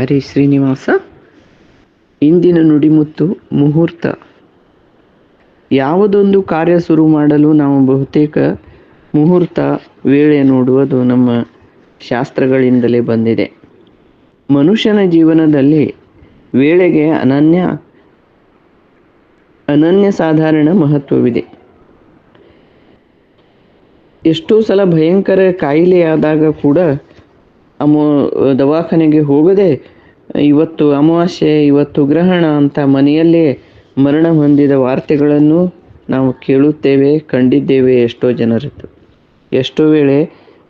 ಹರಿ ಶ್ರೀನಿವಾಸ. ಇಂದಿನ ನುಡಿಮುತ್ತು ಮುಹೂರ್ತ. ಯಾವುದೊಂದು ಕಾರ್ಯ ಶುರು ಮಾಡಲು ನಾವು ಬಹುತೇಕ ಮುಹೂರ್ತ ವೇಳೆ ನೋಡುವುದು ನಮ್ಮ ಶಾಸ್ತ್ರಗಳಿಂದಲೇ ಬಂದಿದೆ. ಮನುಷ್ಯನ ಜೀವನದಲ್ಲಿ ವೇಳೆಗೆ ಅನನ್ಯ ಅನನ್ಯ ಸಾಧಾರಣ ಮಹತ್ವವಿದೆ. ಎಷ್ಟೋ ಸಲ ಭಯಂಕರ ಕಾಯಿಲೆಯಾದಾಗ ಕೂಡ ಅಮೋ, ದವಾಖಾನೆಗೆ ಹೋಗದೆ, ಇವತ್ತು ಅಮಾವಾಸ್ಯೆ, ಇವತ್ತು ಗ್ರಹಣ ಅಂತ ಮನೆಯಲ್ಲೇ ಮರಣ ಹೊಂದಿದ ವಾರ್ತೆಗಳನ್ನು ನಾವು ಕೇಳುತ್ತೇವೆ, ಕಂಡಿದ್ದೇವೆ ಎಷ್ಟೋ ಜನರದ್ದು. ಎಷ್ಟೋ ವೇಳೆ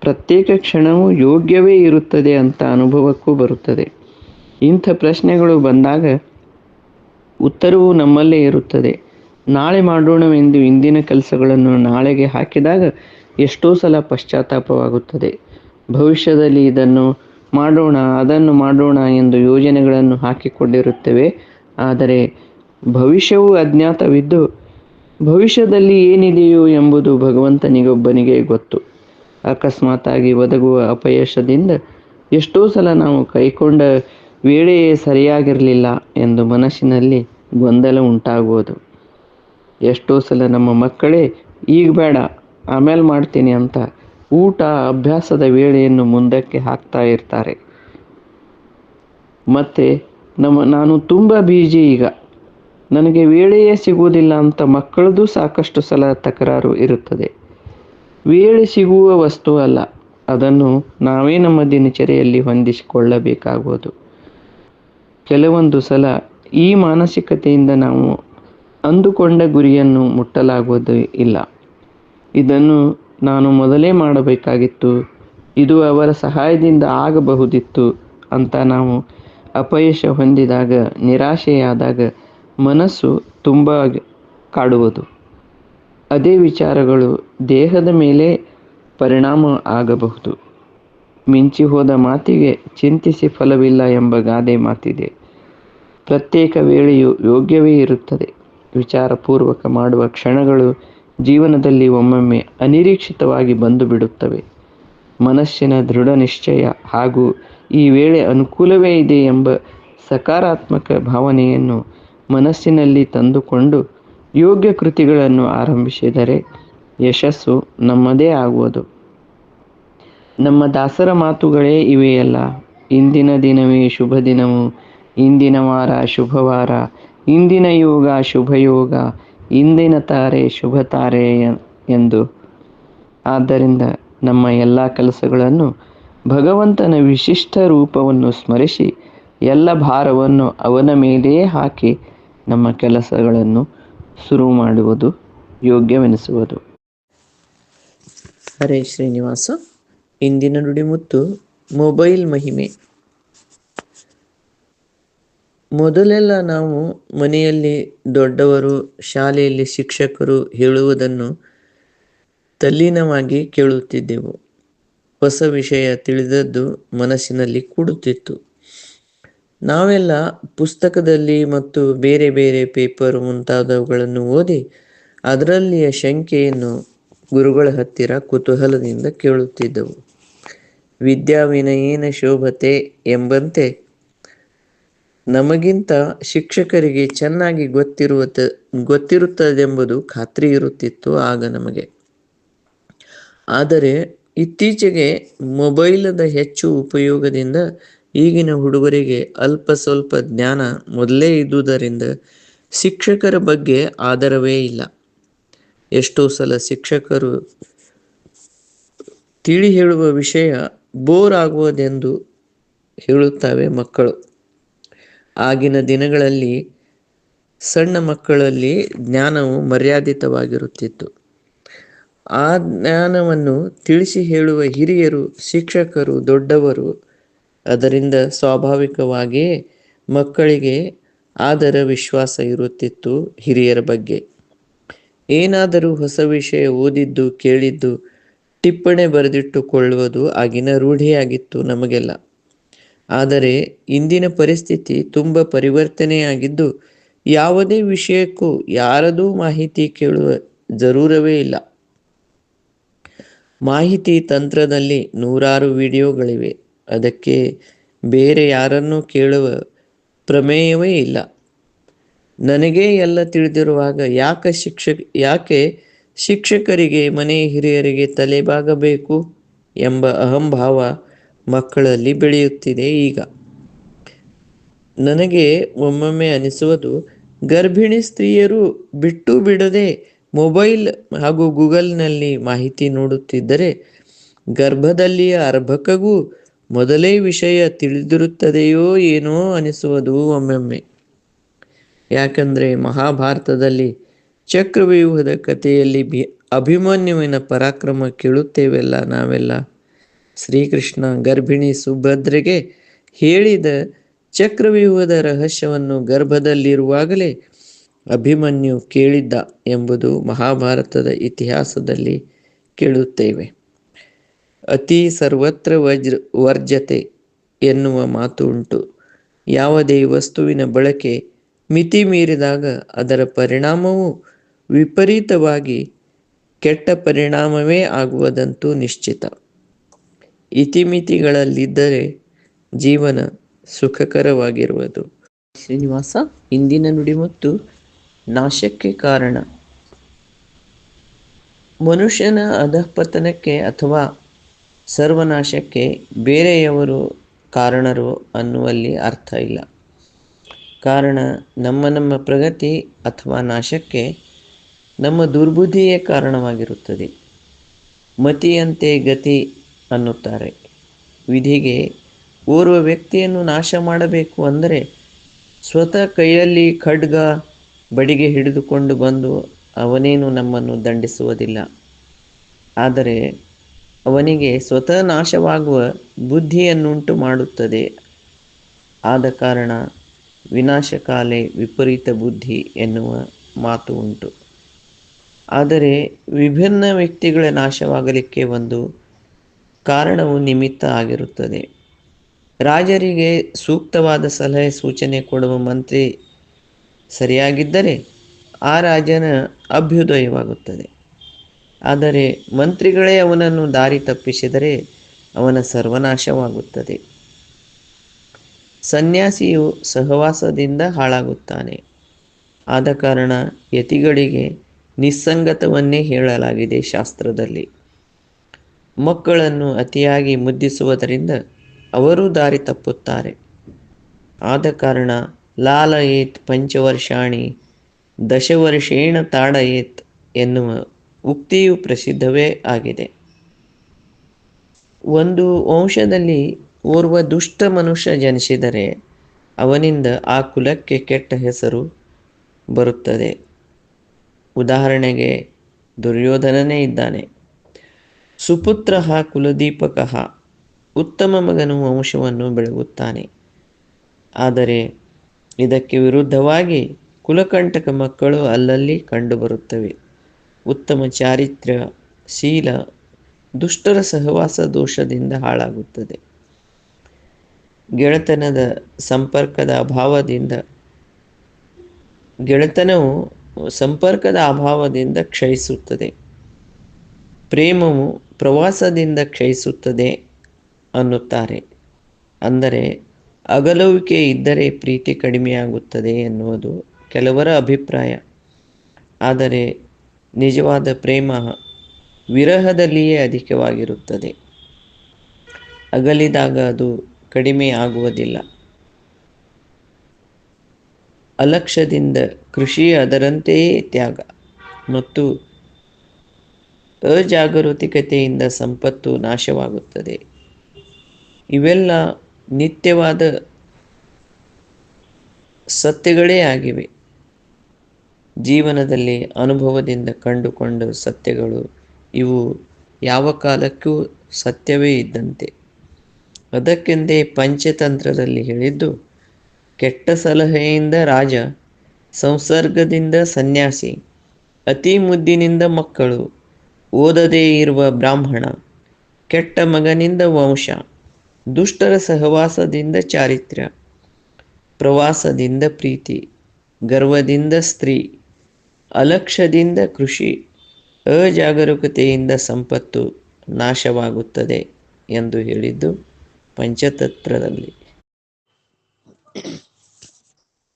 ಪ್ರತ್ಯೇಕ ಕ್ಷಣವು ಯೋಗ್ಯವೇ ಇರುತ್ತದೆ ಅಂತ ಅನುಭವಕ್ಕೂ ಬರುತ್ತದೆ. ಇಂಥ ಪ್ರಶ್ನೆಗಳು ಬಂದಾಗ ಉತ್ತರವು ನಮ್ಮಲ್ಲೇ ಇರುತ್ತದೆ. ನಾಳೆ ಮಾಡೋಣವೆಂದು ಇಂದಿನ ಕೆಲಸಗಳನ್ನು ನಾಳೆಗೆ ಹಾಕಿದಾಗ ಎಷ್ಟೋ ಸಲ ಪಶ್ಚಾತ್ತಾಪವಾಗುತ್ತದೆ. ಭವಿಷ್ಯದಲ್ಲಿ ಇದನ್ನು ಮಾಡೋಣ, ಅದನ್ನು ಮಾಡೋಣ ಎಂದು ಯೋಜನೆಗಳನ್ನು ಹಾಕಿಕೊಂಡಿರುತ್ತೇವೆ. ಆದರೆ ಭವಿಷ್ಯವು ಅಜ್ಞಾತವಿದ್ದು ಭವಿಷ್ಯದಲ್ಲಿ ಏನಿದೆಯೋ ಎಂಬುದು ಭಗವಂತನಿಗೊಬ್ಬನಿಗೆ ಗೊತ್ತು. ಅಕಸ್ಮಾತಾಗಿ ಒದಗುವ ಅಪಯಶದಿಂದ ಎಷ್ಟೋ ಸಲ ನಾವು ಕೈಕೊಂಡ ವೇಳೆಯೇ ಸರಿಯಾಗಿರಲಿಲ್ಲ ಎಂದು ಮನಸ್ಸಿನಲ್ಲಿ ಗೊಂದಲ ಉಂಟಾಗುವುದು. ಎಷ್ಟೋ ಸಲ ನಮ್ಮ ಮಕ್ಕಳೇ, ಈಗ ಬೇಡ, ಆಮೇಲೆ ಮಾಡ್ತೀನಿ ಅಂತ ಊಟ ಅಭ್ಯಾಸದ ವೇಳೆಯನ್ನು ಮುಂದಕ್ಕೆ ಹಾಕ್ತಾ ಇರ್ತಾರೆ. ಮತ್ತು ನಮ್ಮ, ನಾನು ತುಂಬ ಬೀಜಿ ಈಗ. ನನಗೆ ವೇಳೆಯೇ ಸಿಗುವುದಿಲ್ಲ ಅಂತ ಮಕ್ಕಳದ್ದು ಸಾಕಷ್ಟು ಸಲ ತಕರಾರು ಇರುತ್ತದೆ. ವೇಳೆ ಸಿಗುವ ವಸ್ತು ಅಲ್ಲ. ಅದನ್ನು ನಾವೇ ನಮ್ಮ ದಿನಚರಿಯಲ್ಲಿ ಹೊಂದಿಸಿಕೊಳ್ಳಬೇಕಾಗುವುದು. ಕೆಲವೊಂದು ಸಲ ಈ ಮಾನಸಿಕತೆಯಿಂದ ನಾವು ಅಂದುಕೊಂಡ ಗುರಿಯನ್ನು ಮುಟ್ಟಲಾಗುವುದು ಇಲ್ಲ. ಇದನ್ನು ನಾನು ಮೊದಲೇ ಮಾಡಬೇಕಾಗಿತ್ತು. ಇದು ಅವರ ಸಹಾಯದಿಂದ ಆಗಬಹುದಿತ್ತು ಅಂತ ನಾವು ಅಪಯಶ ಹೊಂದಿದಾಗ, ನಿರಾಶೆಯಾದಾಗ ಮನಸ್ಸು ತುಂಬ ಕಾಡುವುದು. ಅದೇ ವಿಚಾರಗಳು ದೇಹದ ಮೇಲೆ ಪರಿಣಾಮ ಆಗಬಹುದು. ಮಿಂಚಿ ಹೋದ ಮಾತಿಗೆ ಚಿಂತಿಸಿ ಫಲವಿಲ್ಲ ಎಂಬ ಗಾದೆ ಮಾತಿದೆ. ಪ್ರತ್ಯೇಕ ವೇಳೆಯು ಯೋಗ್ಯವೇ ಇರುತ್ತದೆ. ವಿಚಾರಪೂರ್ವಕ ಮಾಡುವ ಕ್ಷಣಗಳು ಜೀವನದಲ್ಲಿ ಒಮ್ಮೊಮ್ಮೆ ಅನಿರೀಕ್ಷಿತವಾಗಿ ಬಂದು ಬಿಡುತ್ತವೆ. ಮನಸ್ಸಿನ ದೃಢ ನಿಶ್ಚಯ ಹಾಗೂ ಈ ವೇಳೆ ಅನುಕೂಲವೇ ಇದೆ ಎಂಬ ಸಕಾರಾತ್ಮಕ ಭಾವನೆಯನ್ನು ಮನಸ್ಸಿನಲ್ಲಿ ತಂದುಕೊಂಡು ಯೋಗ್ಯ ಕೃತಿಗಳನ್ನು ಆರಂಭಿಸಿದರೆ ಯಶಸ್ಸು ನಮ್ಮದೇ ಆಗುವುದು. ನಮ್ಮ ದಾಸರ ಮಾತುಗಳೇ ಇವೆಯಲ್ಲ. ಇಂದಿನ ದಿನವೇ ಶುಭ ದಿನವು. ಇಂದಿನ ವಾರ ಶುಭವಾರ. ಇಂದಿನ ಯೋಗ ಶುಭಯೋಗ. ಇಂದಿನ ತಾರೆ, ಶುಭ ತಾರೆ ಎಂದು. ಆದ್ದರಿಂದ ನಮ್ಮ ಎಲ್ಲ ಕೆಲಸಗಳನ್ನು ಭಗವಂತನ ವಿಶಿಷ್ಟ ರೂಪವನ್ನು ಸ್ಮರಿಸಿ, ಎಲ್ಲ ಭಾರವನ್ನು ಅವನ ಮೇಲೆಯೇ ಹಾಕಿ ನಮ್ಮ ಕೆಲಸಗಳನ್ನು ಶುರು ಮಾಡುವುದು ಯೋಗ್ಯವೆನಿಸುವುದು. ಹರೇ ಶ್ರೀನಿವಾಸ. ಇಂದಿನ ನುಡಿಮುತ್ತು ಮೊಬೈಲ್ ಮಹಿಮೆ. ಮೊದಲೆಲ್ಲ ನಾವು ಮನೆಯಲ್ಲಿ ದೊಡ್ಡವರು, ಶಾಲೆಯಲ್ಲಿ ಶಿಕ್ಷಕರು ಹೇಳುವುದನ್ನು ತಲ್ಲೀನವಾಗಿ ಕೇಳುತ್ತಿದ್ದೆವು. ಹೊಸ ವಿಷಯ ತಿಳಿದದ್ದು ಮನಸ್ಸಿನಲ್ಲಿ ಕೂಡುತ್ತಿತ್ತು. ನಾವೆಲ್ಲ ಪುಸ್ತಕದಲ್ಲಿ ಮತ್ತು ಬೇರೆ ಬೇರೆ ಪೇಪರ್ ಮುಂತಾದವುಗಳನ್ನು ಓದಿ ಅದರಲ್ಲಿಯ ಶಂಕೆಯನ್ನು ಗುರುಗಳ ಹತ್ತಿರ ಕುತೂಹಲದಿಂದ ಕೇಳುತ್ತಿದ್ದೆವು. ವಿದ್ಯಾವಿನಯೇನ ಶೋಭತೆ ಎಂಬಂತೆ ನಮಗಿಂತ ಶಿಕ್ಷಕರಿಗೆ ಚೆನ್ನಾಗಿ ಗೊತ್ತಿರುವ ಗೊತ್ತಿರುತ್ತದೆಂಬುದು ಖಾತ್ರಿ ಇರುತ್ತಿತ್ತು ಆಗ ನಮಗೆ. ಆದರೆ ಇತ್ತೀಚೆಗೆ ಮೊಬೈಲದ ಹೆಚ್ಚು ಉಪಯೋಗದಿಂದ ಈಗಿನ ಹುಡುಗರಿಗೆ ಅಲ್ಪ ಸ್ವಲ್ಪ ಜ್ಞಾನ ಮೊದಲೇ ಇದ್ದುದರಿಂದ ಶಿಕ್ಷಕರ ಬಗ್ಗೆ ಆದರವೇ ಇಲ್ಲ. ಎಷ್ಟೋ ಸಲ ಶಿಕ್ಷಕರು ತಿಳಿ ಹೇಳುವ ವಿಷಯ ಬೋರ್ ಆಗುವುದೆಂದು ಹೇಳುತ್ತವೆ ಮಕ್ಕಳು. ಆಗಿನ ದಿನಗಳಲ್ಲಿ ಸಣ್ಣ ಮಕ್ಕಳಲ್ಲಿ ಜ್ಞಾನವು ಮರ್ಯಾದಿತವಾಗಿರುತ್ತಿತ್ತು. ಆ ಜ್ಞಾನವನ್ನು ತಿಳಿಸಿ ಹೇಳುವ ಹಿರಿಯರು, ಶಿಕ್ಷಕರು, ದೊಡ್ಡವರು ಅದರಿಂದ ಸ್ವಾಭಾವಿಕವಾಗಿಯೇ ಮಕ್ಕಳಿಗೆ ಆದರ ವಿಶ್ವಾಸ ಇರುತ್ತಿತ್ತು ಹಿರಿಯರ ಬಗ್ಗೆ. ಏನಾದರೂ ಹೊಸ ವಿಷಯ ಓದಿದ್ದು, ಕೇಳಿದ್ದು, ಟಿಪ್ಪಣಿ ಬರೆದಿಟ್ಟುಕೊಳ್ಳುವುದು ಆಗಿನ ರೂಢಿಯಾಗಿತ್ತು ನಮಗೆಲ್ಲ. ಆದರೆ ಇಂದಿನ ಪರಿಸ್ಥಿತಿ ತುಂಬ ಪರಿವರ್ತನೆಯಾಗಿದ್ದು, ಯಾವುದೇ ವಿಷಯಕ್ಕೂ ಯಾರದೂ ಮಾಹಿತಿ ಕೇಳುವ ಜರೂರವೇ ಇಲ್ಲ. ಮಾಹಿತಿ ತಂತ್ರದಲ್ಲಿ ನೂರಾರು ವಿಡಿಯೋಗಳಿವೆ. ಅದಕ್ಕೆ ಬೇರೆ ಯಾರನ್ನೂ ಕೇಳುವ ಪ್ರಮೇಯವೇ ಇಲ್ಲ. ನನಗೆ ಎಲ್ಲ ತಿಳಿದಿರುವಾಗ ಯಾಕೆ ಶಿಕ್ಷಕ, ಯಾಕೆ ಶಿಕ್ಷಕರಿಗೆ, ಮನೆ ಹಿರಿಯರಿಗೆ ತಲೆಬಾಗಬೇಕು ಎಂಬ ಅಹಂಭಾವ ಮಕ್ಕಳಲ್ಲಿ ಬೆಳೆಯುತ್ತಿದೆ ಈಗ. ನನಗೆ ಒಮ್ಮೊಮ್ಮೆ ಅನಿಸುವುದು, ಗರ್ಭಿಣಿ ಸ್ತ್ರೀಯರು ಬಿಟ್ಟು ಬಿಡದೆ ಮೊಬೈಲ್ ಹಾಗೂ ಗೂಗಲ್ನಲ್ಲಿ ಮಾಹಿತಿ ನೋಡುತ್ತಿದ್ದರೆ ಗರ್ಭದಲ್ಲಿಯ ಅರ್ಭಕಗೂ ಮೊದಲೇ ವಿಷಯ ತಿಳಿದಿರುತ್ತದೆಯೋ ಏನೋ ಅನಿಸುವುದು ಒಮ್ಮೊಮ್ಮೆ. ಯಾಕಂದರೆ ಮಹಾಭಾರತದಲ್ಲಿ ಚಕ್ರವ್ಯೂಹದ ಕಥೆಯಲ್ಲಿ ಬಿ, ಅಭಿಮನ್ಯುವಿನ ಪರಾಕ್ರಮ ಕೇಳುತ್ತೇವೆಲ್ಲ ನಾವೆಲ್ಲ. ಶ್ರೀಕೃಷ್ಣ ಗರ್ಭಿಣಿ ಸುಭದ್ರೆಗೆ ಹೇಳಿದ ಚಕ್ರವ್ಯೂಹದ ರಹಸ್ಯವನ್ನು ಗರ್ಭದಲ್ಲಿರುವಾಗಲೇ ಅಭಿಮನ್ಯು ಕೇಳಿದ್ದ ಎಂಬುದು ಮಹಾಭಾರತದ ಇತಿಹಾಸದಲ್ಲಿ ಕೇಳುತ್ತೇವೆ. ಅತಿ ಸರ್ವತ್ರ ವಜ್ರ ವರ್ಜತೆ ಎನ್ನುವ ಮಾತು ಉಂಟು ಯಾವುದೇ ವಸ್ತುವಿನ ಬಳಕೆ ಮಿತಿ ಮೀರಿದಾಗ ಅದರ ಪರಿಣಾಮವು ವಿಪರೀತವಾಗಿ ಕೆಟ್ಟ ಪರಿಣಾಮವೇ ಆಗುವುದಂತೂ ನಿಶ್ಚಿತ. ಇತಿಮಿತಿಗಳಲ್ಲಿದ್ದರೆ ಜೀವನ ಸುಖಕರವಾಗಿರುವುದು. ಶ್ರೀನಿವಾಸ, ಇಂದಿನ ನುಡಿಮುತ್ತು ನಾಶಕ್ಕೆ ಕಾರಣ. ಮನುಷ್ಯನ ಅಧಃಪತನಕ್ಕೆ ಅಥವಾ ಸರ್ವನಾಶಕ್ಕೆ ಬೇರೆಯವರು ಕಾರಣರು ಅನ್ನುವಲ್ಲಿ ಅರ್ಥ ಇಲ್ಲ. ಕಾರಣ ನಮ್ಮ ನಮ್ಮ ಪ್ರಗತಿ ಅಥವಾ ನಾಶಕ್ಕೆ ನಮ್ಮ ದುರ್ಬುದ್ಧಿಯೇ ಕಾರಣವಾಗಿರುತ್ತದೆ. ಮತಿಯಂತೆ ಗತಿ ಅನ್ನುತ್ತಾರೆ. ವಿಧಿಗೆ ಓರ್ವ ವ್ಯಕ್ತಿಯನ್ನು ನಾಶ ಮಾಡಬೇಕು ಅಂದರೆ ಸ್ವತಃ ಕೈಯಲ್ಲಿ ಖಡ್ಗ ಬಡಿಗೆ ಹಿಡಿದುಕೊಂಡು ಬಂದು ಅವನೇನು ನಮ್ಮನ್ನು ದಂಡಿಸುವುದಿಲ್ಲ. ಆದರೆ ಅವನಿಗೆ ಸ್ವತಃ ನಾಶವಾಗುವ ಬುದ್ಧಿಯನ್ನುಂಟು ಮಾಡುತ್ತದೆ. ಆದ ಕಾರಣ ವಿನಾಶಕಾಲೆ ವಿಪರೀತ ಬುದ್ಧಿ ಎನ್ನುವ ಮಾತು ಉಂಟು ಆದರೆ ವಿಭಿನ್ನ ವ್ಯಕ್ತಿಗಳ ನಾಶವಾಗಲಿಕ್ಕೆ ಒಂದು ಕಾರಣವು ನಿಮಿತ್ತ ಆಗಿರುತ್ತದೆ. ರಾಜರಿಗೆ ಸೂಕ್ತವಾದ ಸಲಹೆ, ಸೂಚನೆ ಕೊಡುವ ಮಂತ್ರಿ ಸರಿಯಾಗಿದ್ದರೆ ಆ ರಾಜನ ಅಭ್ಯುದಯವಾಗುತ್ತದೆ. ಆದರೆ ಮಂತ್ರಿಗಳೇ ಅವನನ್ನು ದಾರಿ ತಪ್ಪಿಸಿದರೆ ಅವನ ಸರ್ವನಾಶವಾಗುತ್ತದೆ. ಸನ್ಯಾಸಿಯು ಸಹವಾಸದಿಂದ ಹಾಳಾಗುತ್ತಾನೆ. ಆದ ಕಾರಣ ಯತಿಗಳಿಗೆ ನಿಸ್ಸಂಗತವನ್ನೇ ಹೇಳಲಾಗಿದೆ ಶಾಸ್ತ್ರದಲ್ಲಿ. ಮಕ್ಕಳನ್ನು ಅತಿಯಾಗಿ ಮುದ್ದಿಸುವುದರಿಂದ ಅವರೂ ದಾರಿ ತಪ್ಪುತ್ತಾರೆ. ಆದ ಕಾರಣ ಲಾಲಯೇತ್ ಪಂಚವರ್ಷಾಣಿ ದಶವರ್ಷೇಣ ತಾಡಯೇತ್ ಎನ್ನುವ ಉಕ್ತಿಯು ಪ್ರಸಿದ್ಧವೇ ಆಗಿದೆ. ಒಂದು ವಂಶದಲ್ಲಿ ಓರ್ವ ದುಷ್ಟ ಮನುಷ್ಯ ಜನಿಸಿದರೆ ಅವನಿಂದ ಆ ಕುಲಕ್ಕೆ ಕೆಟ್ಟ ಹೆಸರು ಬರುತ್ತದೆ. ಉದಾಹರಣೆಗೆ ದುರ್ಯೋಧನನೇ ಇದ್ದಾನೆ. ಸುಪುತ್ರ ಕುಲದೀಪಕ ಉತ್ತಮ ಮಗನು ವಂಶವನ್ನು ಬೆಳಗುತ್ತಾನೆ. ಆದರೆ ಇದಕ್ಕೆ ವಿರುದ್ಧವಾಗಿ ಕುಲಕಂಟಕ ಮಕ್ಕಳು ಅಲ್ಲಲ್ಲಿ ಕಂಡುಬರುತ್ತವೆ. ಉತ್ತಮ ಚಾರಿತ್ರ್ಯ, ಶೀಲ, ದುಷ್ಟರ ಸಹವಾಸ ದೋಷದಿಂದ ಹಾಳಾಗುತ್ತದೆ. ಗೆಳೆತನದ ಸಂಪರ್ಕದ ಅಭಾವದಿಂದ, ಗೆಳೆತನವು ಸಂಪರ್ಕದ ಅಭಾವದಿಂದ ಕ್ಷಯಿಸುತ್ತದೆ. ಪ್ರೇಮವು ಪ್ರವಾಸದಿಂದ ಕ್ಷಯಿಸುತ್ತದೆ ಅನ್ನುತ್ತಾರೆ. ಅಂದರೆ, ಅಗಲುವಿಕೆ ಇದ್ದರೆ ಪ್ರೀತಿ ಕಡಿಮೆಯಾಗುತ್ತದೆ ಎನ್ನುವುದು ಕೆಲವರ ಅಭಿಪ್ರಾಯ. ಆದರೆ, ನಿಜವಾದ ಪ್ರೇಮ ವಿರಹದಲ್ಲಿಯೇ ಅಧಿಕವಾಗಿರುತ್ತದೆ. ಅಗಲಿದಾಗ ಅದು ಕಡಿಮೆ ಆಗುವುದಿಲ್ಲ ಅಲಕ್ಷ್ಯದಿಂದ ಕೃಷಿ ಅದರಂತೆಯೇ ತ್ಯಾಗ ಮತ್ತು ಅಜಾಗರೂಕತೆಯಿಂದ ಸಂಪತ್ತು ನಾಶವಾಗುತ್ತದೆ. ಇವೆಲ್ಲ ನಿತ್ಯವಾದ ಸತ್ಯಗಳೇ ಆಗಿವೆ. ಜೀವನದಲ್ಲಿ ಅನುಭವದಿಂದ ಕಂಡುಕೊಂಡ ಸತ್ಯಗಳು ಇವು ಯಾವ ಕಾಲಕ್ಕೂ ಸತ್ಯವೇ ಇದ್ದಂತೆ. ಅದಕ್ಕೆಂದೇ ಪಂಚತಂತ್ರದಲ್ಲಿ ಹೇಳಿದ್ದು, ಕೆಟ್ಟ ಸಲಹೆಯಿಂದ ರಾಜ, ಸಂಸರ್ಗದಿಂದ ಸನ್ಯಾಸಿ, ಅತಿ ಮುದ್ದಿನಿಂದ ಮಕ್ಕಳು ಓದದೇ ಇರುವ ಬ್ರಾಹ್ಮಣ, ಕೆಟ್ಟ ಮಗನಿಂದ ವಂಶ, ದುಷ್ಟರ ಸಹವಾಸದಿಂದ ಚಾರಿತ್ರ್ಯ, ಪ್ರವಾಸದಿಂದ ಪ್ರೀತಿ, ಗರ್ವದಿಂದ ಸ್ತ್ರೀ, ಅಲಕ್ಷ್ಯದಿಂದ ಕೃಷಿ, ಅಜಾಗರೂಕತೆಯಿಂದ ಸಂಪತ್ತು ನಾಶವಾಗುತ್ತದೆ ಎಂದು ಹೇಳಿದ್ದು ಪಂಚತತ್ರದಲ್ಲಿ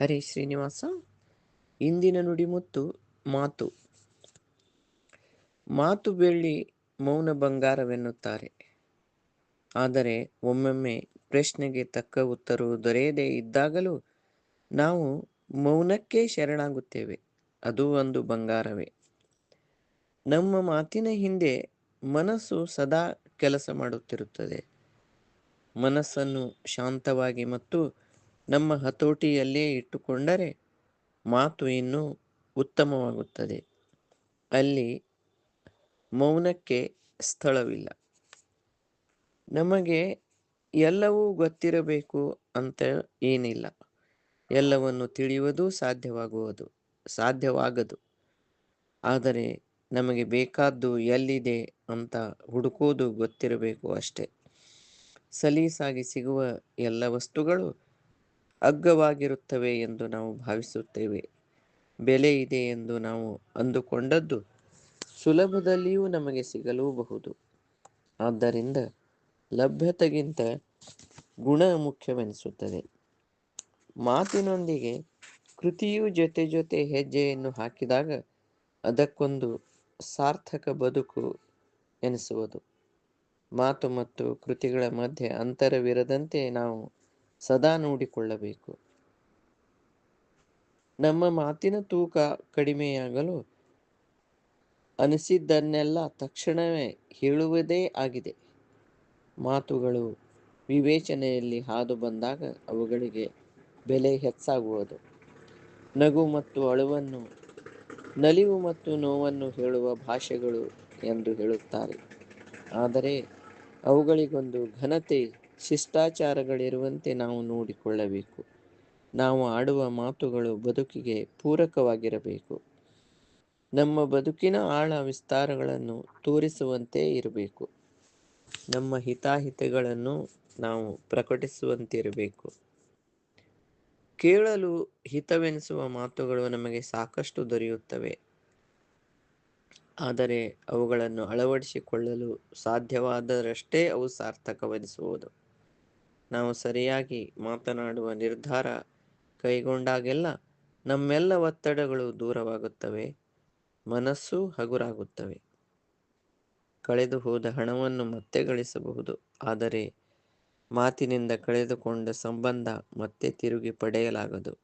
ಹರಿ ಶ್ರೀನಿವಾಸ, ಇಂದಿನ ನುಡಿಮುತ್ತು ಮಾತು. ಮಾತು ಬೆಳ್ಳಿ ಮೌನ ಬಂಗಾರವೆನ್ನುತ್ತಾರೆ. ಆದರೆ ಒಮ್ಮೊಮ್ಮೆ ಪ್ರಶ್ನೆಗೆ ತಕ್ಕ ಉತ್ತರವು ದೊರೆಯದೇ ಇದ್ದಾಗಲೂ ನಾವು ಮೌನಕ್ಕೆ ಶರಣಾಗುತ್ತೇವೆ. ಅದು ಒಂದು ಬಂಗಾರವೇ. ನಮ್ಮ ಮಾತಿನ ಹಿಂದೆ ಮನಸ್ಸು ಸದಾ ಕೆಲಸ ಮಾಡುತ್ತಿರುತ್ತದೆ. ಮನಸ್ಸನ್ನು ಶಾಂತವಾಗಿ ಮತ್ತು ನಮ್ಮ ಹತೋಟಿಯಲ್ಲೇ ಇಟ್ಟುಕೊಂಡರೆ ಮಾತು ಇನ್ನೂ ಉತ್ತಮವಾಗುತ್ತದೆ. ಅಲ್ಲಿ ಮೌನಕ್ಕೆ ಸ್ಥಳವಿಲ್ಲ. ನಮಗೆ ಎಲ್ಲವೂ ಗೊತ್ತಿರಬೇಕು ಅಂತ ಏನಿಲ್ಲ. ಎಲ್ಲವನ್ನು ತಿಳಿಯುವುದು ಸಾಧ್ಯವಾಗುವುದು, ಸಾಧ್ಯವಾಗದು. ಆದರೆ ನಮಗೆ ಬೇಕಾದ್ದು ಎಲ್ಲಿದೆ ಅಂತ ಹುಡುಕೋದು ಗೊತ್ತಿರಬೇಕು ಅಷ್ಟೆ. ಸಲೀಸಾಗಿ ಸಿಗುವ ಎಲ್ಲ ವಸ್ತುಗಳು ಅಗ್ಗವಾಗಿರುತ್ತವೆ ಎಂದು ನಾವು ಭಾವಿಸುತ್ತೇವೆ. ಬೆಲೆ ಇದೆ ಎಂದು ನಾವು ಅಂದುಕೊಂಡದ್ದು ಸುಲಭದಲ್ಲಿಯೂ ನಮಗೆ ಸಿಗಲೂಬಹುದು. ಆದ್ದರಿಂದ ಲಭ್ಯತೆಗಿಂತ ಗುಣ ಮುಖ್ಯವೆನಿಸುತ್ತದೆ. ಮಾತಿನೊಂದಿಗೆ ಕೃತಿಯು ಜೊತೆ ಜೊತೆ ಹೆಜ್ಜೆಯನ್ನು ಹಾಕಿದಾಗ ಅದಕ್ಕೊಂದು ಸಾರ್ಥಕ ಬದುಕು ಎನಿಸುವುದು. ಮಾತು ಮತ್ತು ಕೃತಿಗಳ ಮಧ್ಯೆ ಅಂತರವಿರದಂತೆ ನಾವು ಸದಾ ನೋಡಿಕೊಳ್ಳಬೇಕು. ನಮ್ಮ ಮಾತಿನ ತೂಕ ಕಡಿಮೆಯಾಗಲು ಅನಿಸಿದ್ದನ್ನೆಲ್ಲ ತಕ್ಷಣವೇ ಹೇಳುವುದೇ ಆಗಿದೆ. ಮಾತುಗಳು ವಿವೇಚನೆಯಲ್ಲಿ ಹಾದು ಬಂದಾಗ ಅವುಗಳಿಗೆ ಬೆಲೆ ಹೆಚ್ಚಾಗುವುದು. ನಗು ಮತ್ತು ಅಳುವನ್ನು, ನಲಿವು ಮತ್ತು ನೋವನ್ನು ಹೇಳುವ ಭಾಷೆಗಳು ಎಂದು ಹೇಳುತ್ತಾರೆ. ಆದರೆ ಅವುಗಳಿಗೊಂದು ಘನತೆ, ಶಿಷ್ಟಾಚಾರಗಳಿರುವಂತೆ ನಾವು ನೋಡಿಕೊಳ್ಳಬೇಕು. ನಾವು ಆಡುವ ಮಾತುಗಳು ಬದುಕಿಗೆ ಪೂರಕವಾಗಿರಬೇಕು. ನಮ್ಮ ಬದುಕಿನ ಆಳ ವಿಸ್ತಾರಗಳನ್ನು ತೋರಿಸುವಂತೆ ಇರಬೇಕು. ನಮ್ಮ ಹಿತಾಹಿತಗಳನ್ನು ನಾವು ಪ್ರಕಟಿಸುವಂತಿರಬೇಕು. ಕೇಳಲು ಹಿತವೆನಿಸುವ ಮಾತುಗಳು ನಮಗೆ ಸಾಕಷ್ಟು ದೊರೆಯುತ್ತವೆ. ಆದರೆ ಅವುಗಳನ್ನು ಅಳವಡಿಸಿಕೊಳ್ಳಲು ಸಾಧ್ಯವಾದರಷ್ಟೇ ಅವು ಸಾರ್ಥಕವೆನಿಸುವುದು. ನಾವು ಸರಿಯಾಗಿ ಮಾತನಾಡುವ ನಿರ್ಧಾರ ಕೈಗೊಂಡಾಗೆಲ್ಲ ನಮ್ಮೆಲ್ಲ ಒತ್ತಡಗಳು ದೂರವಾಗುತ್ತವೆ. ಮನಸ್ಸು ಹಗುರಾಗುತ್ತವೆ. ಕಳೆದು ಹೋದ ಹಣವನ್ನು ಮತ್ತೆ ಗಳಿಸಬಹುದು. ಆದರೆ ಮಾತಿನಿಂದ ಕಳೆದುಕೊಂಡ ಸಂಬಂಧ ಮತ್ತೆ ತಿರುಗಿ ಪಡೆಯಲಾಗದು.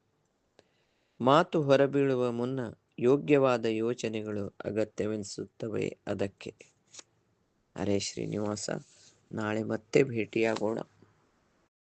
ಮಾತು ಹೊರಬೀಳುವ ಮುನ್ನ ಯೋಗ್ಯವಾದ ಯೋಚನೆಗಳು ಅಗತ್ಯವೆನಿಸುತ್ತವೆ ಅದಕ್ಕೆ. ಅರೆ ಶ್ರೀನಿವಾಸ, ನಾಳೆ ಮತ್ತೆ ಭೇಟಿಯಾಗೋಣ.